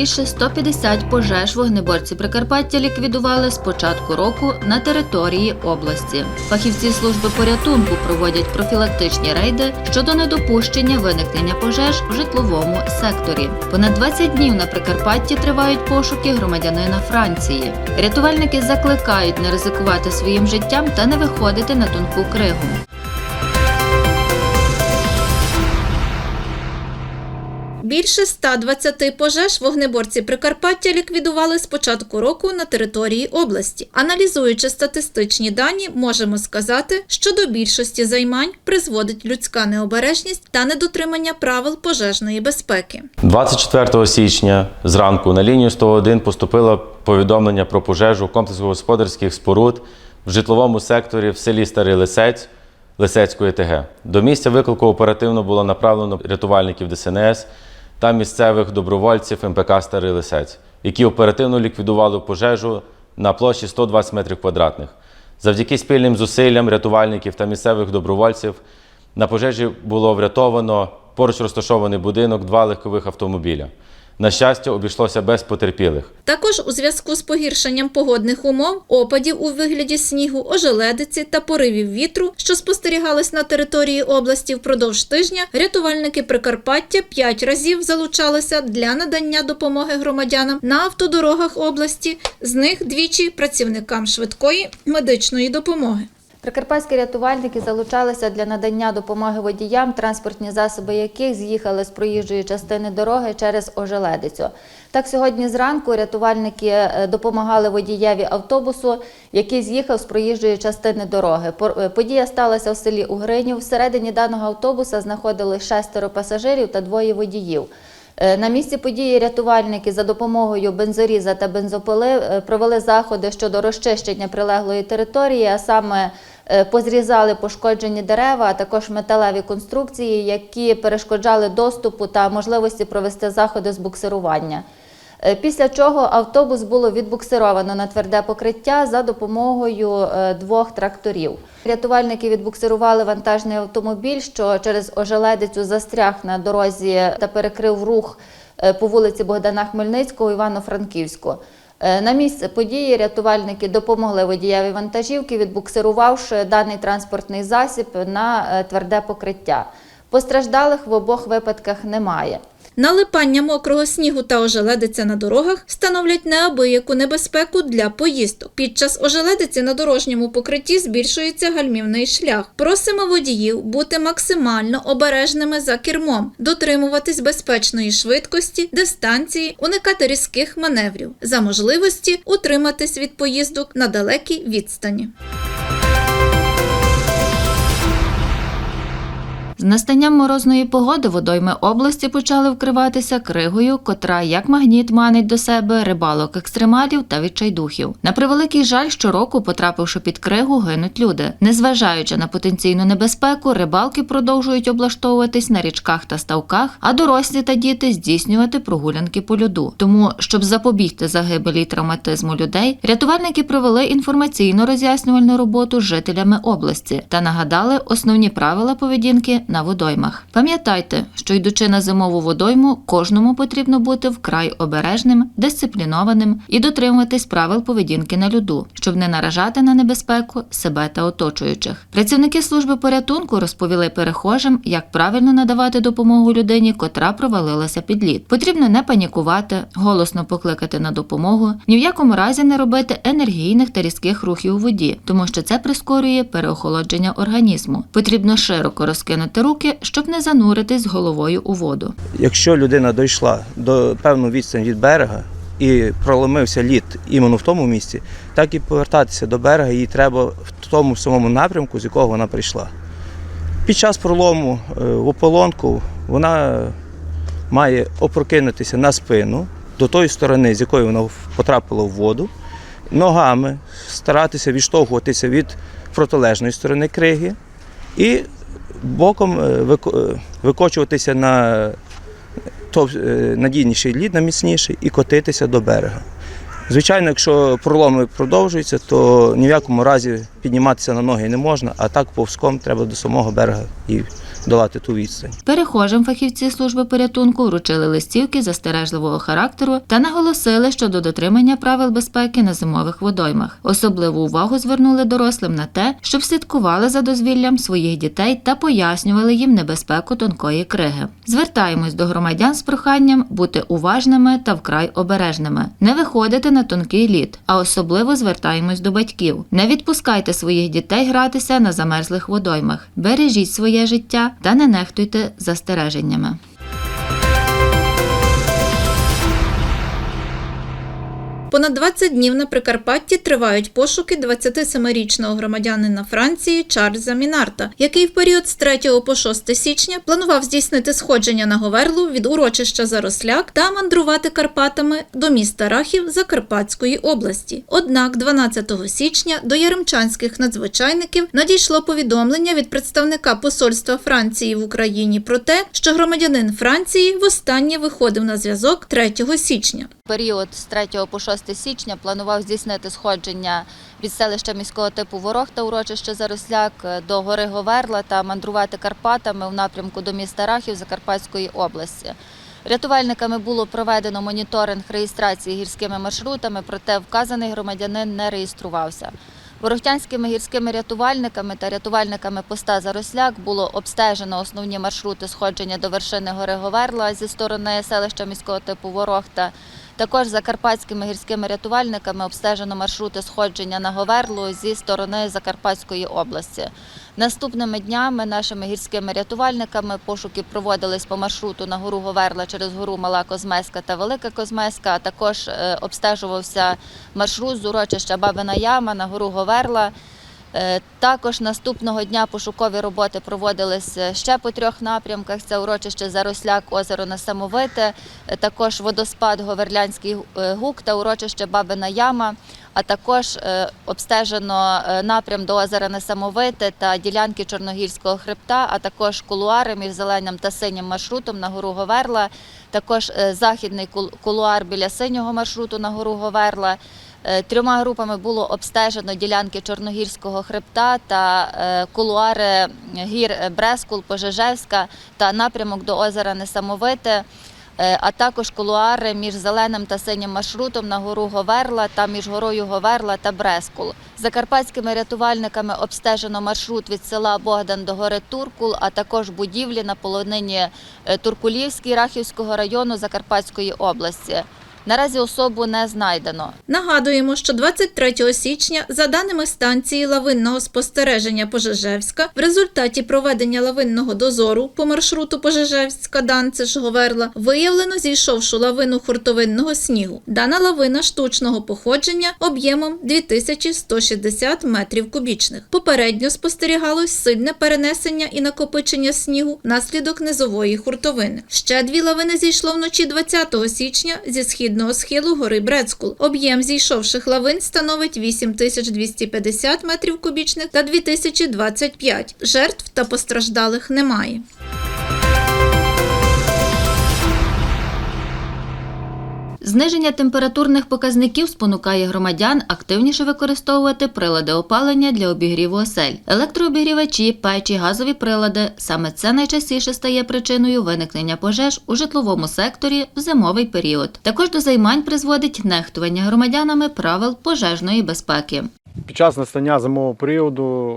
більше 150 пожеж вогнеборці Прикарпаття ліквідували з початку року на території області. Фахівці служби порятунку проводять профілактичні рейди щодо недопущення виникнення пожеж в житловому секторі. Понад 20 днів на Прикарпатті тривають пошуки громадянина Франції. Рятувальники закликають не ризикувати своїм життям та не виходити на тонку кригу. Більше 120 пожеж вогнеборці Прикарпаття ліквідували з початку року на території області. Аналізуючи статистичні дані, можемо сказати, що до більшості займань призводить людська необережність та недотримання правил пожежної безпеки. 24 січня зранку на лінію 101 поступило повідомлення про пожежу комплексу господарських споруд в житловому секторі в селі Старий Лисець Лисецької ТГ. До місця виклику оперативно було направлено рятувальників ДСНС та місцевих добровольців МПК Старий Лисець, які оперативно ліквідували пожежу на площі 120 метрів квадратних. Завдяки спільним зусиллям рятувальників та місцевих добровольців на пожежі було врятовано поруч розташований будинок, два легкових автомобіля. На щастя, обійшлося без потерпілих. Також у зв'язку з погіршенням погодних умов, опадів у вигляді снігу, ожеледиці та поривів вітру, що спостерігались на території області впродовж тижня, рятувальники Прикарпаття п'ять разів залучалися для надання допомоги громадянам на автодорогах області, з них двічі працівникам швидкої медичної допомоги. Прикарпатські рятувальники залучалися для надання допомоги водіям, транспортні засоби яких з'їхали з проїжджої частини дороги через ожеледицю. Так, сьогодні зранку рятувальники е, допомагали водієві автобусу, який з'їхав з проїжджої частини дороги. Е, Подія сталася в селі Угринів. Всередині даного автобуса знаходились шестеро пасажирів та двоє водіїв. Е, На місці події рятувальники за допомогою бензоріза та бензопили е, провели заходи щодо розчищення прилеглої території, а саме е, позрізали пошкоджені дерева, а також металеві конструкції, які перешкоджали доступу та можливості провести заходи з буксирування. Е, Після чого автобус було відбуксировано на тверде покриття за допомогою е, двох тракторів. Рятувальники відбуксирували вантажний автомобіль, що через ожеледицю застряг на дорозі та перекрив рух е, по вулиці Богдана Хмельницького Івано-Франківську. На місце події рятувальники допомогли водієві вантажівки, відбуксирувавши даний транспортний засіб на тверде покриття. Постраждалих в обох випадках немає. Налипання мокрого снігу та ожеледиця на дорогах становлять неабияку небезпеку для поїздок. Під час ожеледиці на дорожньому покритті збільшується гальмівний шлях. Просимо водіїв бути максимально обережними за кермом, дотримуватись безпечної швидкості, дистанції, уникати різких маневрів, за можливості утриматись від поїздок на далекій відстані. З настанням морозної погоди водойми області почали вкриватися кригою, котра як магніт манить до себе рибалок екстремалів та відчайдухів. На превеликий жаль, щороку, потрапивши під кригу, гинуть люди. Незважаючи на потенційну небезпеку, рибалки продовжують облаштовуватись на річках та ставках, а дорослі та діти здійснювати прогулянки по льоду. Тому, щоб запобігти загибелі й травматизму людей, рятувальники провели інформаційно роз'яснювальну роботу з жителями області та нагадали основні правила поведінки на водоймах. Пам'ятайте, що йдучи на зимову водойму, кожному потрібно бути вкрай обережним, дисциплінованим і дотримуватись правил поведінки на льоду, щоб не наражати на небезпеку себе та оточуючих. Працівники служби порятунку розповіли перехожим, як правильно надавати допомогу людині, котра провалилася під лід. Потрібно не панікувати, голосно покликати на допомогу, ні в якому разі не робити енергійних та різких рухів у воді, тому що це прискорює переохолодження організму. Потрібно широко розкинути руки, щоб не зануритись головою у воду. Якщо людина дійшла до певної відстані від берега і проломився лід іменно в тому місці, так і повертатися до берега їй треба в тому самому напрямку, з якого вона прийшла. Під час пролому е, в ополонку вона має опрокинутися на спину до тої сторони, з якої вона потрапила в воду, ногами старатися відштовхуватися від протилежної сторони криги і боком е, е, викочуватися на е, надійніший лід, на міцніший, і котитися до берега. Звичайно, якщо проломи продовжуються, то ні в якому разі підніматися на ноги не можна, а так повзком треба до самого берега і долати ту відстань. Перехожим фахівці служби порятунку вручили листівки застережливого характеру та наголосили щодо дотримання правил безпеки на зимових водоймах. Особливу увагу звернули дорослим на те, щоб слідкували за дозвіллям своїх дітей та пояснювали їм небезпеку тонкої криги. Звертаємось до громадян з проханням бути уважними та вкрай обережними, не виходити на тонкий лід, а особливо звертаємось до батьків. Не відпускайте своїх дітей гратися на замерзлих водоймах, бережіть своє життя та не нехтуйте застереженнями. Понад 20 днів на Прикарпатті тривають пошуки 27-річного громадянина Франції Чарльза Мінарта, який в період з 3 по 6 січня планував здійснити сходження на Говерлу від урочища Заросляк та мандрувати Карпатами до міста Рахів Закарпатської області. Однак 12 січня до яремчанських надзвичайників надійшло повідомлення від представника посольства Франції в Україні про те, що громадянин Франції востаннє виходив на зв'язок 3 січня. період з 3 по 6 січня планував здійснити сходження від селища міського типу Ворог та урочище Заросляк до гори Говерла та мандрувати Карпатами в напрямку до міста Рахів Закарпатської області. Рятувальниками було проведено моніторинг реєстрації гірськими маршрутами, проте вказаний громадянин не реєструвався. Ворохтянськими гірськими рятувальниками та рятувальниками поста Заросляк було обстежено основні маршрути сходження до вершини гори Говерла зі сторони селища міського типу Ворохта. Також закарпатськими гірськими рятувальниками обстежено маршрути сходження на Говерлу зі сторони Закарпатської області. Наступними днями нашими гірськими рятувальниками пошуки проводились по маршруту на гору Говерла через гору Мала Козмеська та Велика Козмеська. а Також е, обстежувався маршрут з урочища Бабина Яма на гору Говерла. Е, Також наступного дня пошукові роботи проводились е, ще по трьох напрямках: це урочище Заросляк, озеро Несамовите, е, також водоспад Говерлянський гук та урочище Бабина Яма. А також обстежено напрям до озера Несамовите та ділянки Чорногірського хребта, а також кулуари між зеленим та синім маршрутом на гору Говерла, також західний кул- кулуар біля синього маршруту на гору Говерла. Е, Трьома групами було обстежено ділянки Чорногірського хребта та е, кулуари гір Брескул, Пожежевська та напрямок до озера Несамовите, е, а також кулуари між зеленим та синім маршрутом на гору Говерла та між горою Говерла та Брескул. Закарпатськими рятувальниками обстежено маршрут від села Богдан до гори Туркул, а також будівлі на полонині Туркулівській Рахівського району Закарпатської області. Наразі особу не знайдено. Нагадуємо, що 23 січня, за даними станції лавинного спостереження Пожежевська, в результаті проведення лавинного дозору по маршруту Пожежевська Данциш Говерла виявлено зійшовшу лавину хуртовинного снігу. Дана лавина штучного походження об'ємом 2160 метрів кубічних. Попередньо спостерігалось сильне перенесення і накопичення снігу внаслідок низової хуртовини. Ще дві лавини зійшло вночі 20 січня зі східного схилу гори Брецкул. Об'єм зійшовших лавин становить 8250 метрів кубічних та 2025. Жертв та постраждалих немає. Зниження температурних показників спонукає громадян активніше використовувати прилади опалення для обігріву осель. Електрообігрівачі, печі, газові прилади саме це найчастіше стає причиною виникнення пожеж у житловому секторі в зимовий період. Також до займань призводить нехтування громадянами правил пожежної безпеки. Під час настання зимового періоду,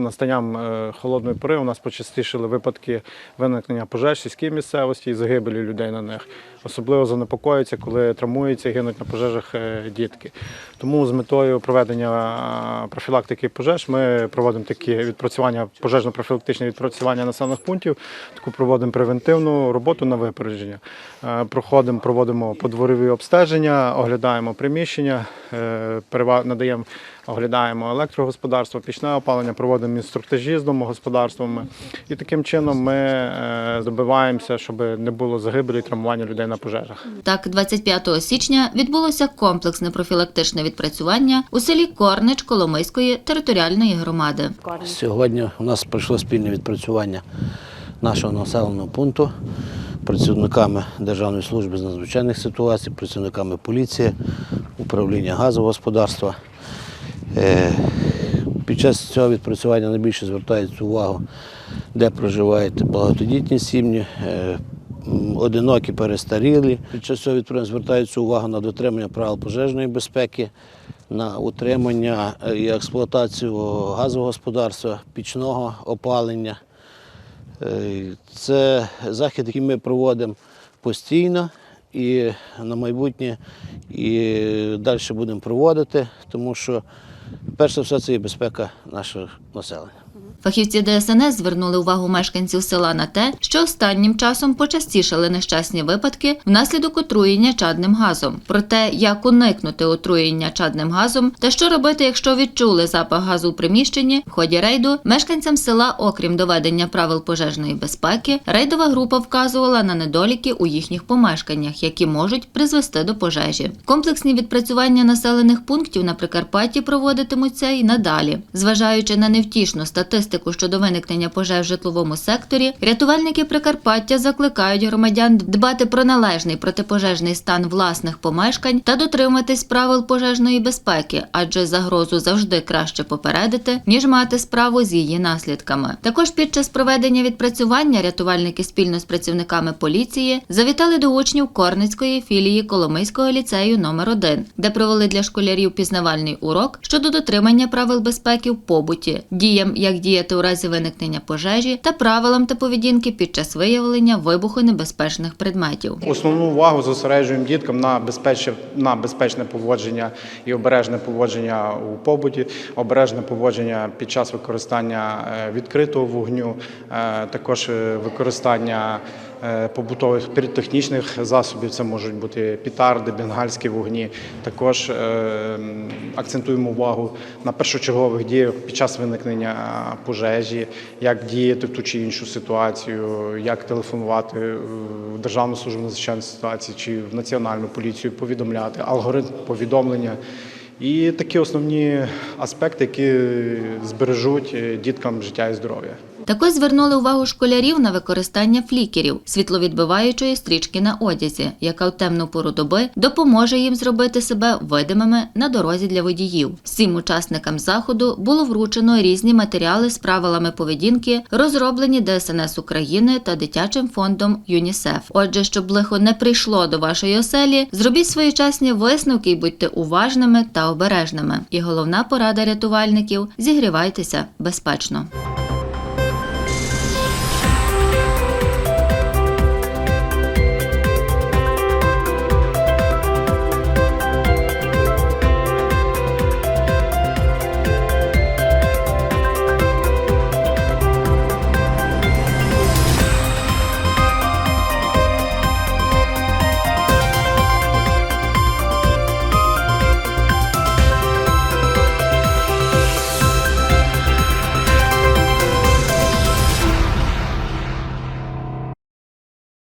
настанням е, холодної пори, у нас почастішили випадки виникнення пожеж в сільській місцевості і загибелі людей на них. Особливо занепокоюються, коли травмуються і гинуть на пожежах е, дітки. Тому з метою проведення е, профілактики пожеж ми проводимо такі відпрацювання, пожежно-профілактичні відпрацювання населених пунктів, таку проводимо превентивну роботу на випередження. Проходимо, проводимо подворові обстеження, оглядаємо приміщення, надаємо, оглядаємо електрогосподарство, пічне опалення, проводимо інструктажі з домогосподарствами. І таким чином ми е, добиваємося, щоб не було загибелі і травмування людей на пожежах. Так, 25 січня відбулося комплексне профілактичне відпрацювання у селі Корнич Коломийської територіальної громади. Сьогодні у нас пройшло спільне відпрацювання нашого населеного пункту працівниками Державної служби з надзвичайних ситуацій, працівниками поліції, управління газового господарства. Під час цього відпрацювання найбільше звертається увагу, де проживають багатодітні сім'ї, е, одинокі перестарілі. Під час цього відпрацювання звертається увага на дотримання правил пожежної безпеки, на утримання е, і експлуатацію газового господарства, пічного опалення. Е, Це захід, який ми проводимо постійно і на майбутнє і далі будемо проводити, тому що перш за все це є безпека нашого населення. Фахівці ДСНС звернули увагу мешканців села на те, що останнім часом почастішали нещасні випадки внаслідок отруєння чадним газом. Про те, як уникнути отруєння чадним газом та що робити, якщо відчули запах газу у приміщенні, в ході рейду мешканцям села, окрім доведення правил пожежної безпеки, рейдова група вказувала на недоліки у їхніх помешканнях, які можуть призвести до пожежі. Комплексні відпрацювання населених пунктів на Прикарпатті проводитимуться і надалі, зважаючи на невтішну статистику щодо виникнення пожеж в житловому секторі. Рятувальники Прикарпаття закликають громадян дбати про належний протипожежний стан власних помешкань та дотримуватись правил пожежної безпеки, адже загрозу завжди краще попередити, ніж мати справу з її наслідками. Також під час проведення відпрацювання рятувальники спільно з працівниками поліції завітали до учнів Корницької філії Коломийського ліцею номер 1 де провели для школярів пізнавальний урок щодо дотримання правил безпеки в побуті, діям, як діяти у разі виникнення пожежі та правилам та поведінки під час виявлення вибухонебезпечних предметів. Основну увагу зосереджуємо діткам на безпечне, на безпечне поводження і обережне поводження у побуті, обережне поводження під час використання е, відкритого вогню, е, також е, використання побутових піротехнічних засобів. Це можуть бути пітарди, бенгальські вогні. Також е, акцентуємо увагу на першочергових діях під час виникнення пожежі, як діяти в ту чи іншу ситуацію, як телефонувати е, в Державну службу надзвичайних ситуацій чи в Національну поліцію, повідомляти, алгоритм повідомлення. І такі основні аспекти, які збережуть е, діткам життя і здоров'я. Також звернули увагу школярів на використання флікерів світловідбиваючої стрічки на одязі, яка в темну пору доби допоможе їм зробити себе видимими на дорозі для водіїв. Всім учасникам заходу було вручено різні матеріали з правилами поведінки, розроблені ДСНС України та дитячим фондом ЮНІСЕФ. Отже, щоб лихо не прийшло до вашої оселі, зробіть своєчасні висновки і будьте уважними та обережними. І головна порада рятувальників зігрівайтеся безпечно.